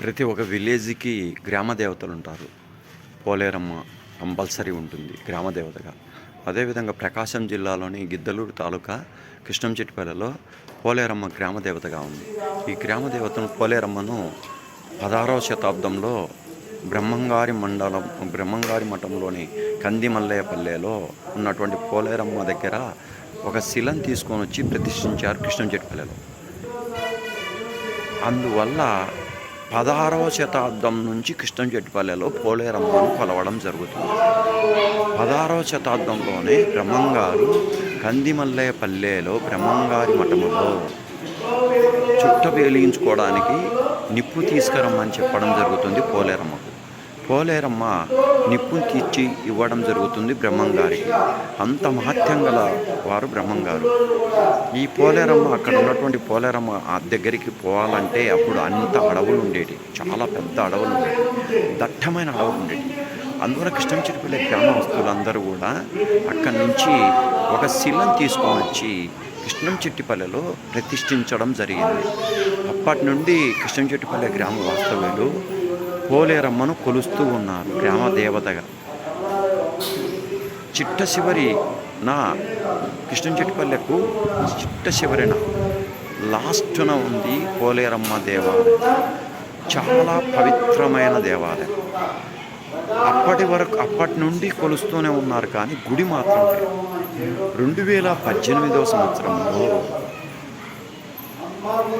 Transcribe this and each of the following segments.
ప్రతి ఒక్క విలేజ్కి గ్రామ దేవతలు ఉంటారు. పోలేరమ్మ కంపల్సరీ ఉంటుంది గ్రామ దేవతగా. అదేవిధంగా ప్రకాశం జిల్లాలోని గిద్దలూరు తాలూకా కృష్ణంచెట్టిపల్లిలో పోలేరమ్మ గ్రామ దేవతగా ఉంది. ఈ గ్రామ దేవతను పోలేరమ్మను పదహారవ శతాబ్దంలో బ్రహ్మంగారి మండలం బ్రహ్మంగారి మఠంలోని కందిమల్లయ్యపల్లెలో ఉన్నటువంటి పోలేరమ్మ దగ్గర ఒక శిలను తీసుకొని వచ్చి ప్రతిష్ఠించారు కృష్ణంచెట్టిపల్లెలో. అందువల్ల పదహారవ శతాబ్దం నుంచి కృష్ణంచెట్టిపల్లెలో పోలేరమ్మను కొలవడం జరుగుతుంది. పదహారవ శతాబ్దంలోనే బ్రహ్మంగారు కందిమల్లయ్య పల్లెలో బ్రహ్మంగారి మఠములో చుట్ట వేలించుకోవడానికి నిప్పు తీసుకురమ్మని చెప్పడం జరుగుతుంది పోలేరమ్మకు పోలేరమ్మ నిప్పుని తీర్చి ఇవ్వడం జరుగుతుంది బ్రహ్మంగారికి. అంత మహత్యం గల వారు బ్రహ్మంగారు. ఈ పోలేరమ్మ అక్కడ ఉన్నటువంటి పోలేరమ్మ ఆ దగ్గరికి పోవాలంటే అప్పుడు అంత అడవులు ఉండేవి చాలా పెద్ద అడవులు ఉండేవి దట్టమైన అడవులు ఉండేవి అందువల్ల కృష్ణం చిరుపల్లి గ్రామస్తులందరూ కూడా అక్కడి నుంచి ఒక శిలను తీసుకొని వచ్చి కృష్ణం చెట్టిపల్లెలో ప్రతిష్ఠించడం జరిగింది. అప్పటి నుండి కృష్ణం చెట్టిపల్లె గ్రామ వాస్తవ్యులు పోలేరమ్మను కొలుస్తూ ఉన్నారు గ్రామ దేవతగా. చిట్ట చివరి నా కృష్ణంచెట్టిపల్లెకు చిట్ట చివరిన లాస్ట్న ఉంది పోలేరమ్మ దేవాలయం. చాలా పవిత్రమైన దేవాలయం. అప్పటి వరకు అప్పటి నుండి కొలుస్తూనే ఉన్నారు కానీ గుడి మాత్రం రెండు వేల పద్దెనిమిదవ సంవత్సరంలో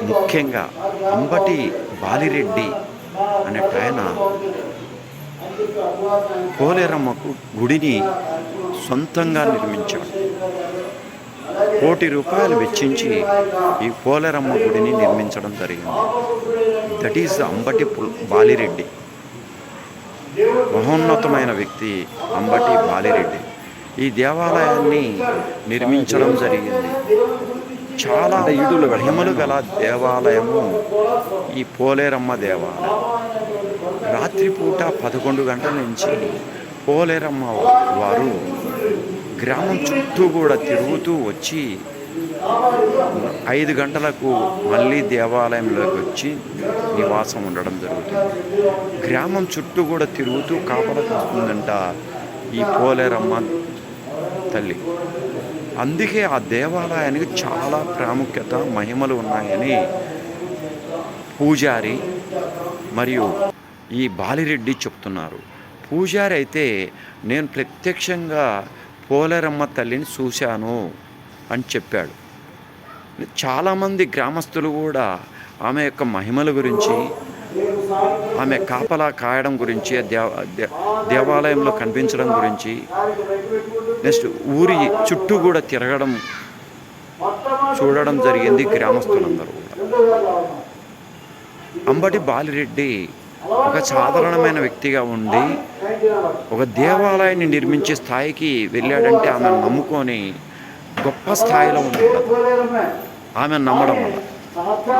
ముఖ్యంగా అంబటి బాలిరెడ్డి అనే ఆయన కోలేరమ్మకు గుడిని సొంతంగా నిర్మించాడు. కోటి రూపాయలు వెచ్చించి ఈ కోలేరమ్మ గుడిని నిర్మించడం జరిగింది. That is Ambati Balireddy. మహోన్నతమైన వ్యక్తి అంబటి బాలిరెడ్డి. ఈ దేవాలయాన్ని నిర్మించడం జరిగింది. చాలా మహిమలు గల దేవాలయము ఈ పోలేరమ్మ దేవాలయం. రాత్రిపూట పదకొండు గంటల నుంచి పోలేరమ్మ వారు గ్రామం చుట్టూ కూడా తిరుగుతూ వచ్చి ఐదు గంటలకు మళ్ళీ దేవాలయంలోకి వచ్చి నివాసం ఉండడం జరుగుతుంది. గ్రామం చుట్టూ కూడా తిరుగుతూ కాపాడుతుందంట ఈ పోలేరమ్మ తల్లి. అందుకే ఆ దేవాలయానికి చాలా ప్రాముఖ్యత మహిమలు ఉన్నాయని పూజారి మరియు ఈ బాలిరెడ్డి చెప్తున్నారు. పూజారి అయితే నేను ప్రత్యక్షంగా పోలేరమ్మ తల్లిని చూశాను అని చెప్పాడు. చాలామంది గ్రామస్తులు కూడా ఆమె యొక్క మహిమల గురించి ఆమె కాపలా కాయడం గురించి దే- దేవాలయంలో కనిపించడం గురించి నెక్స్ట్ ఊరి చుట్టూ కూడా తిరగడం చూడడం జరిగింది గ్రామస్తులందరూ కూడా. అంబటి బాలిరెడ్డి ఒక సాధారణమైన వ్యక్తిగా ఉండి ఒక దేవాలయాన్ని నిర్మించే స్థాయికి వెళ్ళాడంటే ఆమె నమ్ముకొని గొప్ప స్థాయిలో ఉంటుంది ఆమె నమ్మడం వల్ల.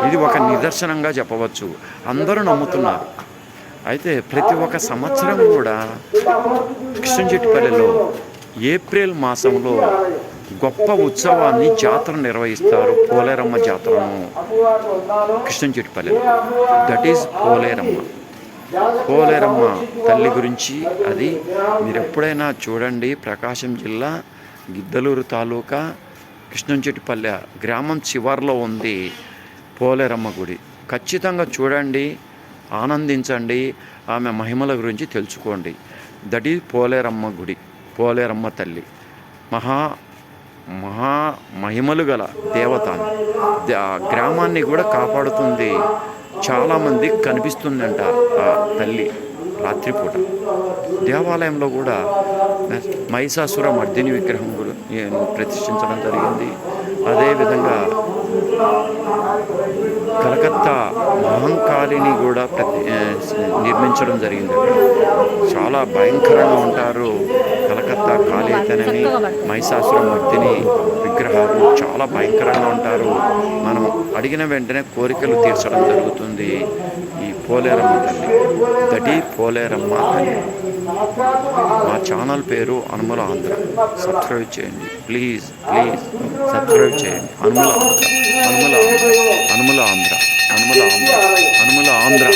ఇది ఒక నిదర్శనంగా చెప్పవచ్చు. అందరూ నమ్ముతున్నారు. అయితే ప్రతి ఒక్క సంవత్సరం కూడా కృష్ణంచెట్టిపల్లిలో ఏప్రిల్ మాసంలో గొప్ప ఉత్సవాన్ని జాతర నిర్వహిస్తారు పోలేరమ్మ జాతరను. కృష్ణంచెట్టిపల్లిలో దట్ ఈజ్ పోలేరమ్మ. పోలేరమ్మ తల్లి గురించి అది మీరు ఎప్పుడైనా చూడండి. ప్రకాశం జిల్లా గిద్దలూరు తాలూకా కృష్ణంచెట్టిపల్లె గ్రామం చివరిలో ఉంది. పోలేరమ్మ గుడి. ఖచ్చితంగా చూడండి ఆనందించండి ఆమె మహిమల గురించి తెలుసుకోండి. దట్ ఈజ్ పోలేరమ్మ గుడి పోలేరమ్మ తల్లి. మహా మహా మహిమలు గల దేవత. గ్రామాన్ని కూడా కాపాడుతుంది. చాలామంది కనిపిస్తుందంట ఆ తల్లి రాత్రిపూట. దేవాలయంలో కూడా మహిషాసుర మర్దిని విగ్రహం కూడా ప్రతిష్ఠించడం జరిగింది. అదేవిధంగా కలకత్తా మహంకాళిని కూడా ప్రతి నిర్మించడం జరిగింది. చాలా భయంకరంగా ఉంటారు కలకత్తా కాళీ అయితేనేమి మహిషాసుర విగ్రహాలు చాలా భయంకరంగా ఉంటారు. మనం అడిగిన వెంటనే కోరికలు తీర్చడం జరుగుతుంది. పోలేరమ్మ తల్లి. దటి పోలేరమ్మ తల్లి మా ఛానల్ పేరు అనుమల ఆంధ్ర. సబ్స్క్రైబ్ చేయండి. ప్లీజ్ ప్లీజ్ సబ్స్క్రైబ్ చేయండి. అనుమల ఆంధ్ర అనుమల ఆంధ్ర. అనుమల ఆంధ్ర. అనుమల ఆంధ్ర. అనుమల ఆంధ్ర.